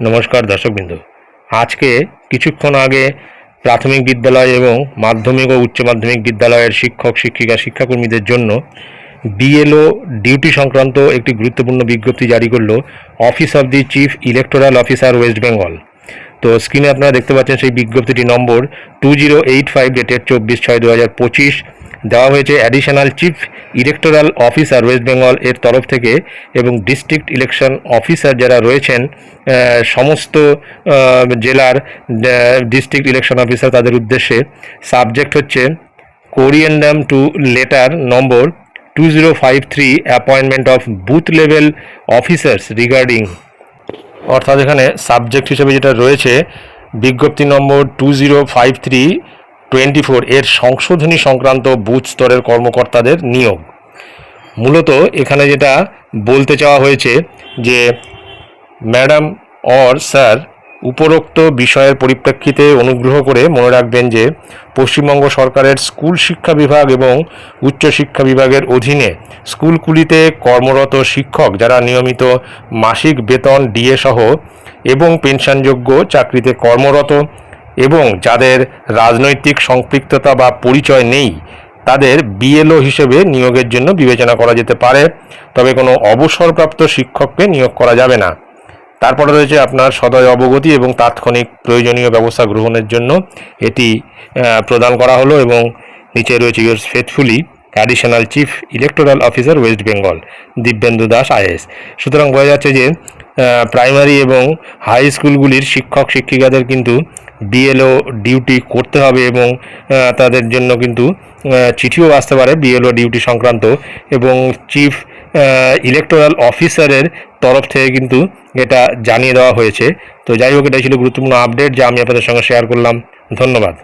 নমস্কার দর্শকবৃন্দ। আজকে কিছুক্ষণ আগে প্রাথমিক বিদ্যালয় এবং মাধ্যমিক ও উচ্চ মাধ্যমিক বিদ্যালয়ের শিক্ষক, শিক্ষিকা, শিক্ষাকর্মীদের জন্য বিএলও ডিউটি সংক্রান্ত একটি গুরুত্বপূর্ণ বিজ্ঞপ্তি জারি করল office of the chief electoral officer West Bengal. তো স্ক্রিনে আপনারা দেখতে পাচ্ছেন সেই বিজ্ঞপ্তিটি number two zero eight five ডেটের চব্বিশ ছয় দু হাজার পঁচিশ দেওয়া হয়েছে additional chief electoral officer West Bengal এর তরফ থেকে এবং ডিস্ট্রিক্ট ইলেকশন অফিসার যারা রয়েছেন সমস্ত জেলার ডিস্ট্রিক্ট ইলেকশন অফিসার তাদের উদ্দেশ্যে সাবজেক্ট হচ্ছে corrigendum to letter number two zero five three appointment of booth level officers regarding অর্থাৎ এখানে সাবজেক্ট হিসেবে যেটা রয়েছে, বিজ্ঞপ্তি number two zero five three twenty four এর সংশোধনী সংক্রান্ত বুথ স্তরের কর্মকর্তাদের নিয়োগ। মূলত এখানে যেটা বলতে চাওয়া হয়েছে যে, ম্যাডাম অর স্যার উপরোক্ত বিষয়ের পরিপ্রেক্ষিতে অনুগ্রহ করে মনে রাখবেন যে, পশ্চিমবঙ্গ সরকারের স্কুল শিক্ষা বিভাগ এবং উচ্চ শিক্ষা বিভাগের অধীনে স্কুলগুলিতে কর্মরত শিক্ষক যারা নিয়মিত মাসিক বেতন, ডিএ সহ এবং পেনশনযোগ্য চাকরিতে কর্মরত এবং যাদের রাজনৈতিক সম্পৃক্ততা বা পরিচয় নেই, তাদের বিএলও হিসেবে নিয়োগের জন্য বিবেচনা করা যেতে পারে, তবে কোনো অবসরপ্রাপ্ত শিক্ষককে নিয়োগ করা যাবে না। তারপরে রয়েছে আপনার সদয় অবগতি এবং তাৎক্ষণিক প্রয়োজনীয় ব্যবস্থা গ্রহণের জন্য। এটি প্রদান করা হলো এবং নিচে রয়েছে your faithfully, additional chief electoral officer West Bengal, Dibyendu Das IAS সুতরাং বোঝা যাচ্ছে যে প্রাইমারি এবং হাই স্কুলগুলির শিক্ষক শিক্ষিকাদের কিন্তু বিএলও ডিউটি করতে হবে এবং তাদের জন্য কিন্তু চিঠিও আসতে পারে বিএলও ডিউটি সংক্রান্ত এবং চিফ ইলেকটোরাল অফিসারের তরফ থেকে কিন্তু এটা জানিয়ে দেওয়া হয়েছে। তো যাই হোক, এটাই ছিল গুরুত্বপূর্ণ আপডেট যা আমি আপনাদের সঙ্গে শেয়ার করলাম। ধন্যবাদ।